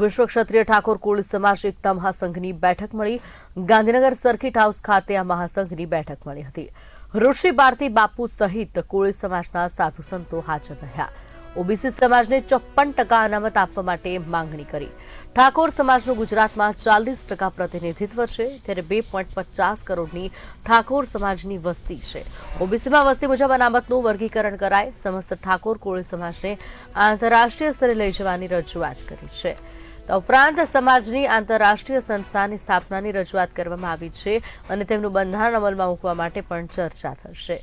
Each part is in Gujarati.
વિશ્વ ક્ષત્રિય ઠાકોર કુળ સમાજ એકતા મહાસંઘની બેઠક મળી. ગાંધીનગર સર્કિટ હાઉસ ખાતે આ મહાસંઘની બેઠક મળી હતી. ઋષિ ભારતી બાપુ સહિત કોળી સમાજના સાધુ સંતો હાજર રહ્યા. ઓબીસી સમાજને ચોપ્પન ટકા અનામત આપવા માટે માંગણી કરી. ઠાકોર સમાજનું ગુજરાતમાં ચાલીસ ટકા પ્રતિનિધિત્વ છે, ત્યારે બે પોઈન્ટ પચાસ કરોડની ઠાકોર સમાજની વસ્તી છે. ઓબીસીમાં વસ્તી મુજબ અનામતનું વર્ગીકરણ કરાય, સમસ્ત ઠાકોર કોળી સમાજને આંતરરાષ્ટ્રીય સ્તરે લઈ જવાની રજૂઆત કરી છે. ઉપરાંત સમાજની આંતરરાષ્ટ્રીય સંસ્થાની સ્થાપનાની રજૂઆત કરવામાં આવી છે અને તેમનું બંધારણ અમલમાં મૂકવા માટે પણ ચર્ચા થશે.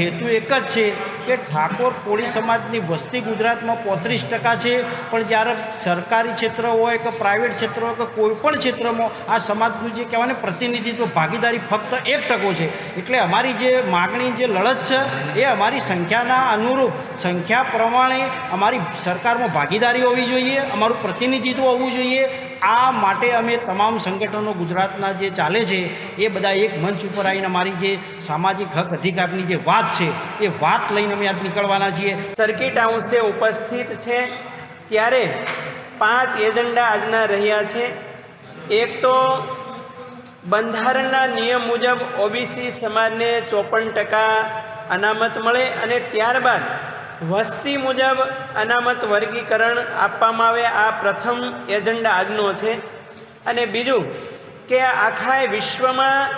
હેતુ એક જ છે કે ઠાકોર કોળી સમાજની વસ્તી ગુજરાતમાં પોત્રીસ ટકા છે, પણ જ્યારે સરકારી ક્ષેત્ર હોય કે પ્રાઇવેટ ક્ષેત્ર હોય કે કોઈપણ ક્ષેત્રમાં આ સમાજનું જે કહેવાય પ્રતિનિધિત્વ, ભાગીદારી ફક્ત એક ટકો છે. એટલે અમારી જે માગણી, જે લડત છે, એ અમારી સંખ્યાના અનુરૂપ સંખ્યા પ્રમાણે અમારી સરકારમાં ભાગીદારી હોવી જોઈએ, અમારું પ્રતિનિધિત્વ હોવું જોઈએ આ માટે અમે તમામ સંગઠનો ગુજરાતના જે ચાલે છે, એ બધા એક મંચ ઉપર આવીને અમારી જે સામાજિક હક અધિકારની જે વાત છે, એ વાત લઈને અમે આજ નીકળવાના છીએ. સર્કિટ હાઉસે ઉપસ્થિત છે. ત્યારે પાંચ એજન્ડા આજના રહ્યા છે. એક તો બંધારણના નિયમ મુજબ ઓબીસી સમાજને ચોપન ટકા અનામત મળે અને ત્યારબાદ વસ્તી મુજબ અનામત વર્ગીકરણ આપવામાં આવે. આ પ્રથમ એજન્ડા આજનો છે. અને બીજું કે આખા વિશ્વમાં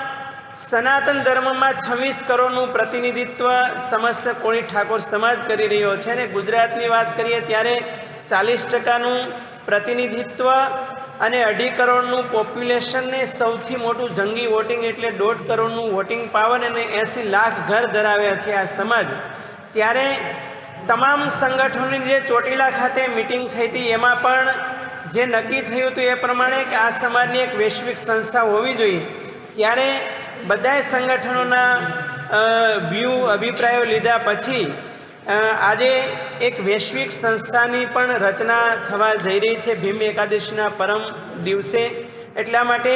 સનાતન ધર્મમાં છવ્વીસ કરોડનું પ્રતિનિધિત્વ સમસ્ત કોળી ઠાકોર સમાજ કરી રહ્યો છે. અને ગુજરાતની વાત કરીએ ત્યારે ચાલીસ ટકાનું પ્રતિનિધિત્વ અને અઢી કરોડનું પોપ્યુલેશનને સૌથી મોટું જંગી વોટિંગ એટલે દોઢ કરોડનું વોટિંગ પાવર અને એંસી લાખ ઘર ધરાવ્યા છે આ સમાજ. ત્યારે તમામ સંગઠનોની જે ચોટીલા ખાતે મિટિંગ થઈ હતી, એમાં પણ જે નક્કી થયું હતું એ પ્રમાણે કે આ સમાજની એક વૈશ્વિક સંસ્થા હોવી જોઈએ. ત્યારે બધાય સંગઠનોના વ્યૂ, અભિપ્રાયો લીધા પછી આજે એક વૈશ્વિક સંસ્થાની પણ રચના થવા જઈ રહી છે ભીમ એકાદશીના પરમ દિવસે. એટલા માટે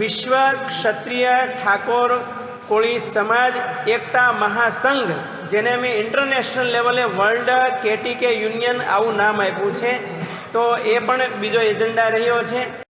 વિશ્વ ક્ષત્રિય ઠાકોર કોળી સમાજ, એકતા મહાસંઘ, જેને અમે ઇન્ટરનેશનલ લેવલે વર્લ્ડ કેટીકે યુનિયન આવું નામ આપ્યું છે. તો એ પણ બીજો એજન્ડા રહ્યો છે.